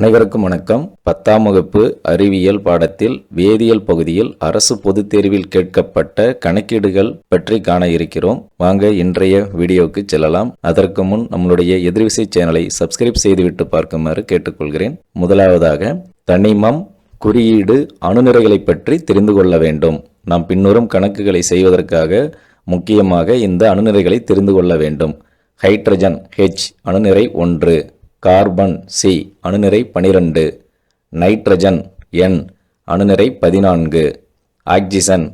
அனைவருக்கும் வணக்கம். பத்தாம் வகுப்பு அறிவியல் பாடத்தில் வேதியியல் பகுதியில் அரசு பொதுத் தேர்வில் கேட்கப்பட்ட கணக்கீடுகள் பற்றி காண இருக்கிறோம். வாங்க இன்றைய வீடியோவுக்கு செல்லலாம். அதற்கு முன் நம்மளுடைய எதிர்விசை சேனலை சப்ஸ்கிரைப் செய்துவிட்டு பார்க்குமாறு கேட்டுக்கொள்கிறேன். முதலாவதாக தனிமம் குறியீடு அணுநிறைகளை பற்றி தெரிந்து கொள்ள வேண்டும். நாம் பின்வரும் கணக்குகளை செய்வதற்காக முக்கியமாக இந்த அணுநிறைகளை தெரிந்து கொள்ள வேண்டும். ஹைட்ரஜன் ஹெச் அணுநிறை ஒன்று. கார்பன் சி அணுநிறை பனிரெண்டு நைட்ரஜன் என் அணுநிறை பதினான்கு ஆக்சிஜன்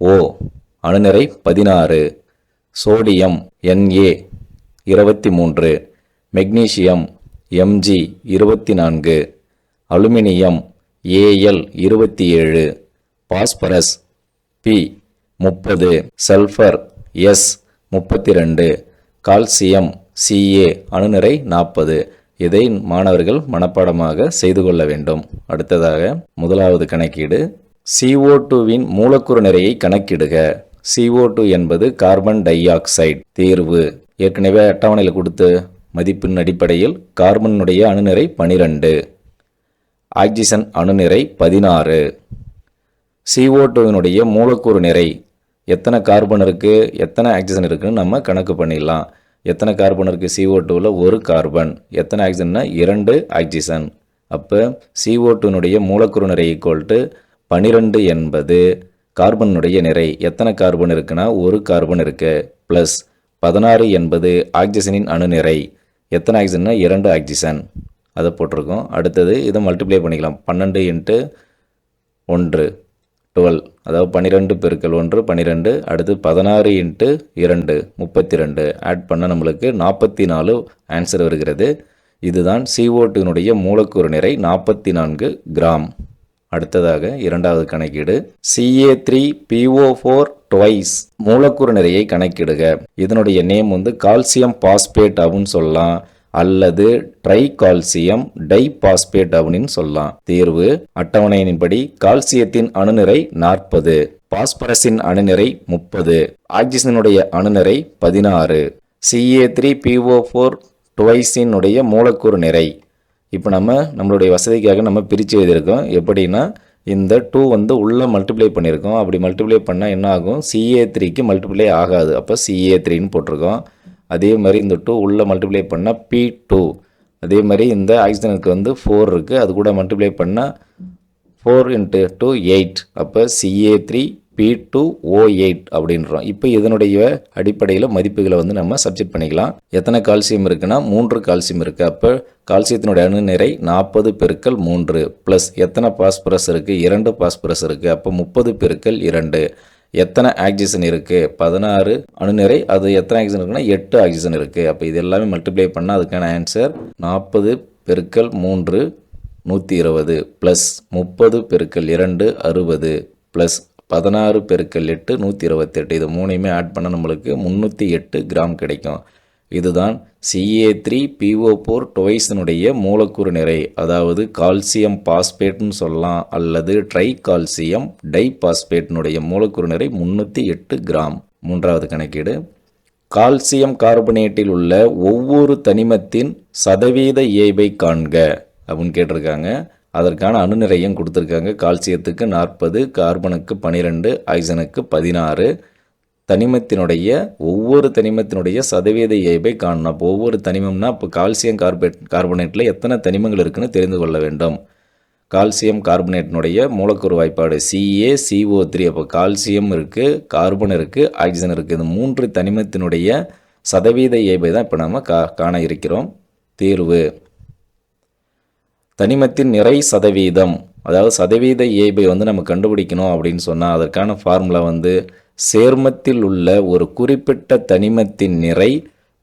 ஓ அணுநிறை பதினாறு சோடியம் என்ஏ இருபத்தி மூன்று மெக்னீசியம் எம்ஜி இருபத்தி நான்கு அலுமினியம் ஏஎல் இருபத்தி ஏழு பாஸ்பரஸ் பி முப்பது சல்ஃபர் எஸ் முப்பத்தி ரெண்டு கால்சியம் சிஏ அணுநிறை நாற்பது இதை மாணவர்கள் மனப்பாடமாக செய்து கொள்ள வேண்டும். அடுத்ததாக முதலாவது கணக்கீடு. சிஓ டூவின் மூலக்கூறு நிறையை கணக்கிடுக. சிஓ டூ என்பது கார்பன் டை ஆக்சைடு தீர்வு. ஏற்கனவே அட்டவணையில் கொடுத்து மதிப்பின் அடிப்படையில் கார்பனுடைய அணுநிறை பனிரெண்டு. ஆக்சிஜன் அணுநிறை பதினாறு. சிஓ டூவினுடைய மூலக்கூறு நிறை. எத்தனை கார்பன் இருக்குது எத்தனை ஆக்சிஜன் இருக்குன்னு நம்ம கணக்கு பண்ணிடலாம். எத்தனை கார்பன் இருக்குது சிஓ டூவில் ஒரு கார்பன் எத்தனை ஆக்சிஜன்னா இரண்டு ஆக்சிஜன் அப்போ சிஓ டூனுடைய மூலக்கூறு நிறை ஈக்குவல் டு பனிரெண்டு என்பது கார்பனுடைய நிறை. எத்தனை கார்பன் இருக்குன்னா? ஒரு கார்பன் இருக்கு. ப்ளஸ் பதினாறு என்பது ஆக்சிஜனின் அணுநிறை எத்தனை ஆக்சிஜன்னா இரண்டு ஆக்சிஜன் அதை போட்டிருக்கோம். அடுத்தது இதை மல்டிப்ளை பண்ணிக்கலாம். பன்னெண்டு இன்ட்டு ஒன்று. டுவெல் அதாவது பன்னிரெண்டு பெருக்கல் ஒன்று பன்னிரெண்டு அடுத்து பதினாறு இன்ட்டு இரண்டு முப்பத்தி ரெண்டு ஆட் பண்ண நம்மளுக்கு நாற்பத்தி நாலு ஆன்சர் வருகிறது. இதுதான் சிஓட்டினுடைய மூலக்கூறு நிறை நாற்பத்தி நான்கு கிராம். அடுத்ததாக இரண்டாவது கணக்கீடு. CA three PO four twice மூலக்கூறு நிறையை கணக்கிடுக. இதனுடைய நேம் வந்து கால்சியம் பாஸ்பேட் அப்படின்னு சொல்லலாம். அல்லது ட்ரை கால்சியம் டை பாஸ்பேட் அப்படின்னு சொல்லலாம். தீர்வு அட்டவணையின்படி கால்சியத்தின் அணுநிறை நாற்பது பாஸ்பரஸின் அணுநிறை முப்பது ஆக்சிஜனுடைய அணுநிறை பதினாறு சிஏ த்ரீ பிஓ ஃபோர் டுவைஸினுடைய மூலக்கூறு நிறை. இப்போ நம்ம நம்மளுடைய வசதிக்காக நம்ம பிரித்து எழுதியிருக்கோம். எப்படின்னா இந்த டூ வந்து உள்ளே மல்டிப்ளை பண்ணியிருக்கோம். அப்படி மல்டிப்ளை பண்ணால் என்ன ஆகும்? சிஏ த்ரீக்கு மல்டிப்ளை ஆகாது. அப்போ சிஏ த்ரீன்னு போட்டிருக்கோம். அதே மாதிரி இந்த டூ உள்ளே மல்டிப்ளை பண்ணால் பி டூ அதே மாதிரி இந்த ஆக்சிஜனுக்கு வந்து ஃபோர் இருக்குது அது கூட மல்டிப்ளை பண்ணால் ஃபோர் இன்ட்டு டூ எயிட் அப்போ CA three P two O eight அப்படின்றோம். இப்போ இதனுடைய அடிப்படையில் மதிப்புகளை வந்து நம்ம சப்ஜெக்ட் பண்ணிக்கலாம். எத்தனை கால்சியம் இருக்குன்னா மூன்று கால்சியம் இருக்குது அப்போ கால்சியத்தினுடைய அணு நிறை நாற்பது பெருக்கள் மூன்று. ப்ளஸ் எத்தனை பாஸ்பரஸ் இருக்குது இரண்டு பாஸ்பரஸ் இருக்குது அப்போ முப்பது பெருக்கள் இரண்டு. எத்தனை ஆக்சிஜன் இருக்குது பதினாறு அணுநிறை அது எத்தனை ஆக்சிஜன் இருக்குன்னா எட்டு ஆக்சிஜன் இருக்குது அப்போ இது எல்லாமே மல்டிப்ளை பண்ணால் அதுக்கான ஆன்சர் நாற்பது பெருக்கல் மூன்று நூற்றி இருபது ப்ளஸ் முப்பது பெருக்கல் இரண்டு அறுபது ப்ளஸ் பதினாறு பெருக்கல் எட்டு நூற்றி இருபத்தெட்டு இது மூணையுமே ஆட் பண்ண நம்மளுக்கு முந்நூற்றி எட்டு கிராம் கிடைக்கும். இதுதான் சிஏ த்ரீ பிஓ ஃபோர் டொய்ஸினுடைய மூலக்கூறு நிறை. அதாவது கால்சியம் பாஸ்பேட்னு சொல்லலாம். அல்லது ட்ரை கால்சியம் டை பாஸ்பேட்டினுடைய மூலக்கூறு நிறை முந்நூற்றி எட்டு கிராம். மூன்றாவது கணக்கீடு. கால்சியம் கார்பனேட்டில் உள்ள ஒவ்வொரு தனிமத்தின் சதவீத இயைபை காண்க. அப்படின்னு கேட்டிருக்காங்க. அதற்கான அணுநிறையும் கொடுத்துருக்காங்க. கால்சியத்துக்கு நாற்பது கார்பனுக்கு பனிரெண்டு ஆக்சிஜனுக்கு பதினாறு தனிமத்தினுடைய ஒவ்வொரு தனிமத்தினுடைய சதவீத இயல்பை காணணும் அப்போ ஒவ்வொரு தனிமம்னா இப்போ கால்சியம் கார்பேட் கார்பனேட்டில் எத்தனை தனிமங்கள் இருக்குன்னு தெரிந்து கொள்ள வேண்டும். கால்சியம் கார்பனேட்டினுடைய மூலக்கூறு வாய்ப்பாடு C A C O three அப்போ கால்சியம் இருக்குது கார்பன் இருக்குது ஆக்சிஜன் இருக்குது இந்த மூன்று தனிமத்தினுடைய சதவீத இயல்பை தான் இப்போ நம்ம கா காண இருக்கிறோம். தீர்வு. தனிமத்தின் நிறை சதவீதம். அதாவது சதவீத இயல்பை வந்து நம்ம கண்டுபிடிக்கணும் அப்படின்னு சொன்னால் அதற்கான ஃபார்முலா வந்து சேர்மத்தில் உள்ள ஒரு குறிப்பிட்ட தனிமத்தின் நிறை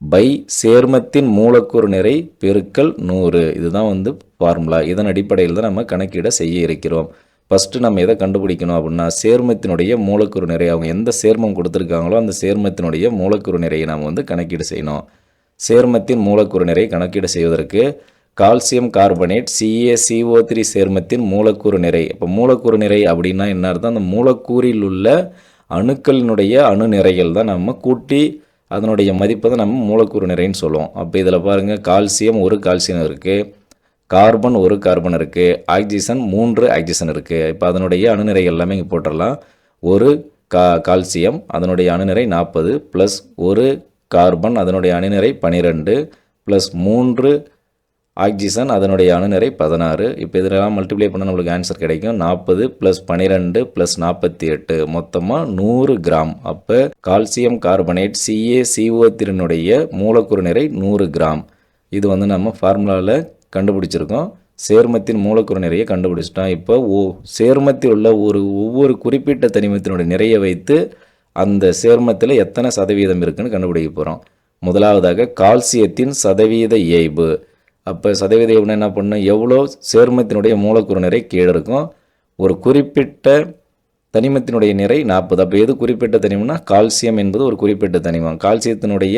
பை சேர்மத்தின் மூலக்கூறு நிறை பெருக்கல் நூறு. இதுதான் வந்து ஃபார்முலா இதன் அடிப்படையில் தான் நம்ம கணக்கீட செய்ய இருக்கிறோம். ஃபஸ்ட்டு நம்ம எதை கண்டுபிடிக்கணும் அப்படின்னா சேர்மத்தினுடைய மூலக்கூறு நிறை அவங்க எந்த சேர்மம் கொடுத்துருக்காங்களோ அந்த சேர்மத்தினுடைய மூலக்கூறு நிறையை நாம் வந்து கணக்கீடு செய்யணும். சேர்மத்தின் மூலக்கூறு நிறை கணக்கீடு செய்வதற்கு கால்சியம் கார்பனேட் சிஏசிஓ த்ரீ சேர்மத்தின் மூலக்கூறு நிறை. இப்போ மூலக்கூறு நிறை அப்படின்னா என்ன அர்த்தம்? அந்த மூலக்கூறில் உள்ள அணுக்களினுடைய அணு நிறைகள் தான் நம்ம கூட்டி அதனுடைய மதிப்பை தான் நம்ம மூலக்கூறு நிறைன்னு சொல்லுவோம். அப்போ இதில் பாருங்கள் கால்சியம் ஒரு கால்சியம் இருக்குது கார்பன் ஒரு கார்பன் இருக்குது ஆக்சிஜன் மூன்று ஆக்சிஜன் இருக்குது இப்போ அதனுடைய அணுநிறை எல்லாமே இங்கே போட்டுடலாம் ஒரு கா கால்சியம் அதனுடைய அணுநிறை நாற்பது ப்ளஸ் ஒரு கார்பன் அதனுடைய அணுநிறை பனிரெண்டு ப்ளஸ் மூன்று ஆக்சிஜன் அதனுடைய அணுநிறை பதினாறு. இப்போ இதெல்லாம் மல்டிப்ளை பண்ணால் நம்மளுக்கு ஆன்சர் கிடைக்கும். நாற்பது ப்ளஸ் பன்னிரெண்டு ப்ளஸ் நாற்பத்தி எட்டு. மொத்தமாக நூறு கிராம் அப்போ கால்சியம் கார்பனேட் சிஏ சிஓ திறனுடைய மூலக்கூறு நிறை நூறு கிராம் இது வந்து நம்ம ஃபார்முலாவில் கண்டுபிடிச்சிருக்கோம். சேர்மத்தின் மூலக்கூறு நிறைய கண்டுபிடிச்சிட்டோம். இப்போ ஓ சேர்மத்தில் உள்ள ஒரு ஒவ்வொரு குறிப்பிட்ட தனிமத்தினுடைய நிறைய வைத்து அந்த சேர்மத்தில் எத்தனை சதவீதம் இருக்குன்னு கண்டுபிடிக்க போகிறோம் முதலாவதாக கால்சியத்தின் சதவீத இயைபு. அப்போ சதவீத இயைபுனா என்ன பண்ணணும் எவ்வளோ சேர்மத்தினுடைய மூலக்கூறு நிறை கீழே இருக்கும்? ஒரு குறிப்பிட்ட தனிமத்தினுடைய நிறை நாற்பது. அப்போ எது குறிப்பிட்ட தனிமம்னா கால்சியம் என்பது ஒரு குறிப்பிட்ட தனிமம். கால்சியத்தினுடைய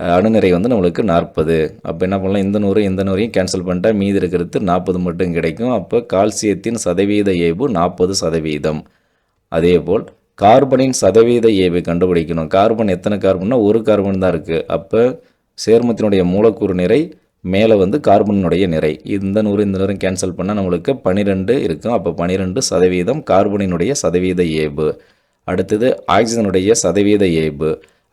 அணுநிறை வந்து நம்மளுக்கு நாற்பது. அப்போ என்ன பண்ணலாம்? இந்த நூறு இந்த நூறையும் கேன்சல் பண்ணிட்டா மீதி இருக்கிறது நாற்பது மட்டும் கிடைக்கும். அப்போ கால்சியத்தின் சதவீத இயைபு நாற்பது சதவீதம். அதேபோல் கார்பனின் சதவீத ஏவை கண்டுபிடிக்கணும். கார்பன் எத்தனை கார்பன்னா ஒரு கார்பன் தான் இருக்குது அப்போ சேர்மத்தினுடைய மூலக்கூறு நிறை மேலே வந்து கார்பனுடைய நிறை. இந்த நூறு இந்த நூறு கேன்சல் பண்ணால் நம்மளுக்கு பன்னிரெண்டு இருக்கும். அப்போ பன்னிரெண்டு சதவீதம் கார்பனினுடைய சதவீத ஏபு. அடுத்தது ஆக்சிஜனுடைய சதவீத ஏபு.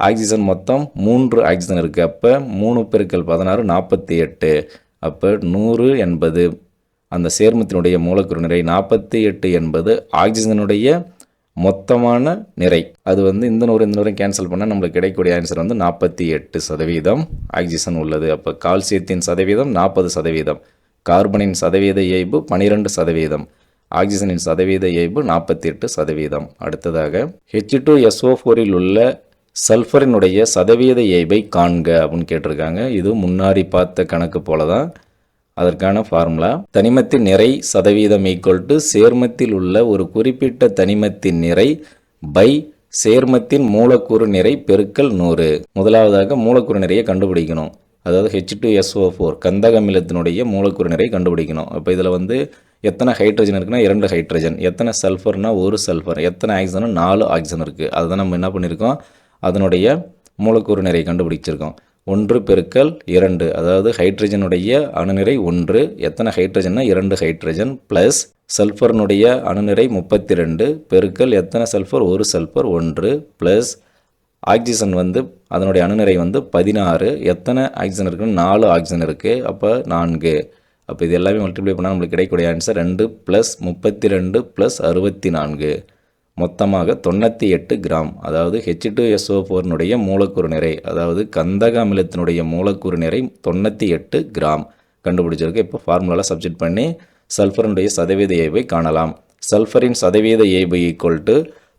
ஆக்சிஜன் மொத்தம் மூன்று ஆக்சிஜன் இருக்குது அப்போ மூணு பெருக்கள் பதினாறு நாற்பத்தி எட்டு. அப்போ நூறு என்பது அந்த சேர்மத்தினுடைய மூலக்கூறு நிறை. நாற்பத்தி எட்டு என்பது ஆக்சிஜனுடைய மொத்தமான நிறை. அது வந்து இந்த நூறு இந்த நூறு கேன்சல் பண்ணால் நம்மளுக்கு கிடைக்கக்கூடிய ஆன்சர் வந்து நாற்பத்தி எட்டு சதவீதம். ஆக்சிஜன் உள்ளது. அப்போ கால்சியத்தின் சதவீதம் நாற்பது சதவீதம். கார்பனின் சதவீத இயைபு பனிரெண்டு சதவீதம். ஆக்சிஜனின் சதவீத இயைபு நாற்பத்தி எட்டு சதவீதம். அடுத்ததாக ஹெச் டூ எஸ்ஓ ஃபோரில் உள்ள சல்ஃபரினுடைய சதவீத இயைபை காண்க அப்படின்னு கேட்டிருக்காங்க. இது முன்னாடி பார்த்த கணக்கு போல தான் அதற்கான ஃபார்முலா தனிமத்தின் நிறை சதவீதம் ஈக்குவல் டு சேர்மத்தில் உள்ள ஒரு குறிப்பிட்ட தனிமத்தின் நிறை பை சேர்மத்தின் மூலக்கூறு நிறை பெருக்கல் நூறு. முதலாவதாக மூலக்கூறு நிறையை கண்டுபிடிக்கணும். அதாவது ஹெச் டூ எஸ்ஓ ஃபோர் கந்தக அமிலத்தினுடைய மூலக்கூறு நிறை கண்டுபிடிக்கணும். அப்போ இதில் வந்து எத்தனை ஹைட்ரஜன் இருக்குன்னா இரண்டு ஹைட்ரஜன் எத்தனை சல்ஃபர்னா ஒரு சல்ஃபர் எத்தனை ஆக்சிஜன் நாலு ஆக்சிஜன் இருக்குது அதுதான் நம்ம என்ன பண்ணியிருக்கோம்? அதனுடைய மூலக்கூறு நிறை கண்டுபிடிச்சிருக்கோம். ஒன்று பெருக்கல் இரண்டு. அதாவது ஹைட்ரஜனுடைய அணுநிறை ஒன்று. எத்தனை ஹைட்ரஜன்னா இரண்டு ஹைட்ரஜன் ப்ளஸ் சல்ஃபர்னுடைய அணுநிறை முப்பத்தி ரெண்டு பெருக்கல் எத்தனை சல்ஃபர் ஒரு சல்ஃபர் ஒன்று. ப்ளஸ் ஆக்சிஜன் வந்து அதனுடைய அணுநிறை வந்து பதினாறு. எத்தனை ஆக்சிஜன் இருக்குன்னு? நாலு ஆக்சிஜன் இருக்குது அப்போ நான்கு. அப்போ இது எல்லாமே மல்டிப்ளை பண்ணால் நம்மளுக்கு கிடைக்கக்கூடிய ஆன்சர் ரெண்டு ப்ளஸ் முப்பத்தி ரெண்டு ப்ளஸ் அறுபத்தி நான்கு. மொத்தமாக தொண்ணூற்றி எட்டு கிராம் அதாவது ஹெச் டூ எஸ்ஓ ஃபோர்னுடைய மூலக்கூறு நிறை அதாவது கந்தக அமிலத்தினுடைய மூலக்கூறு நிறை தொண்ணூற்றி எட்டு கிராம். கண்டுபிடிச்சிருக்கு. இப்போ ஃபார்முலாவில் சப்ஜெக்ட் பண்ணி சல்ஃபருனுடைய சதவீத இயல்பை காணலாம். சல்ஃபரின் சதவீத இயல்பு ஈக்குவல் டு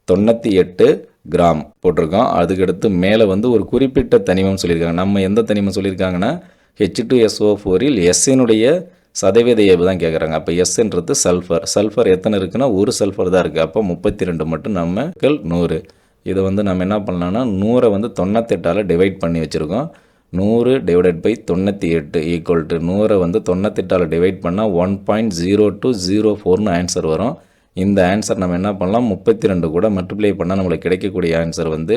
தொண்ணூற்றி எட்டு கிராம் போட்டிருக்கோம் அதுக்கடுத்து மேலே வந்து ஒரு குறிப்பிட்ட தனிமம் சொல்லியிருக்காங்க. நம்ம எந்த தனிமம் சொல்லியிருக்காங்கன்னா ஹெச் டூ எஸ்ஓ ஃபோரில் எஸ்ஸினுடைய சதவீத ஏபு தான் கேட்குறாங்க அப்போ எஸ்ன்றது சல்ஃபர் சல்ஃபர் எத்தனை இருக்குன்னா ஒரு சல்ஃபர் தான் இருக்குது அப்போ முப்பத்தி ரெண்டு மட்டும் நம்ம கல் நூறு. இதை வந்து நம்ம என்ன பண்ணலான்னா நூறை வந்து தொண்ணூத்தெட்டால் டிவைட் பண்ணி வச்சுருக்கோம். நூறு டிவைடட் பை தொண்ணூற்றி எட்டு ஈக்குவல் டு நூறை வந்து தொண்ணூத்தெட்டால் டிவைட் பண்ணால் one point zero two zero ஃபோர்னு ஆன்சர் வரும். இந்த ஆன்சர் நம்ம என்ன பண்ணலாம்? முப்பத்தி ரெண்டு கூட மல்டிப்ளை பண்ணால் நம்மளுக்கு கிடைக்கக்கூடிய ஆன்சர் வந்து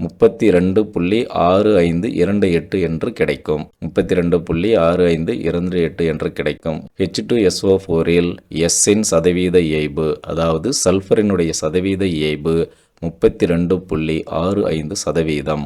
முப்பத்தி ரெண்டு புள்ளி ஆறு ஐந்து இரண்டு எட்டு என்று கிடைக்கும். முப்பத்தி ரெண்டு புள்ளி ஆறு ஐந்து இரண்டு எட்டு என்று கிடைக்கும். ஹெச் டு எஸ்ஓ ஃபோரில் எஸ்ஸின் சதவீத இயைபு அதாவது சல்ஃபரினுடைய சதவீத இயைபு முப்பத்தி ரெண்டு புள்ளி ஆறு ஐந்து சதவீதம்.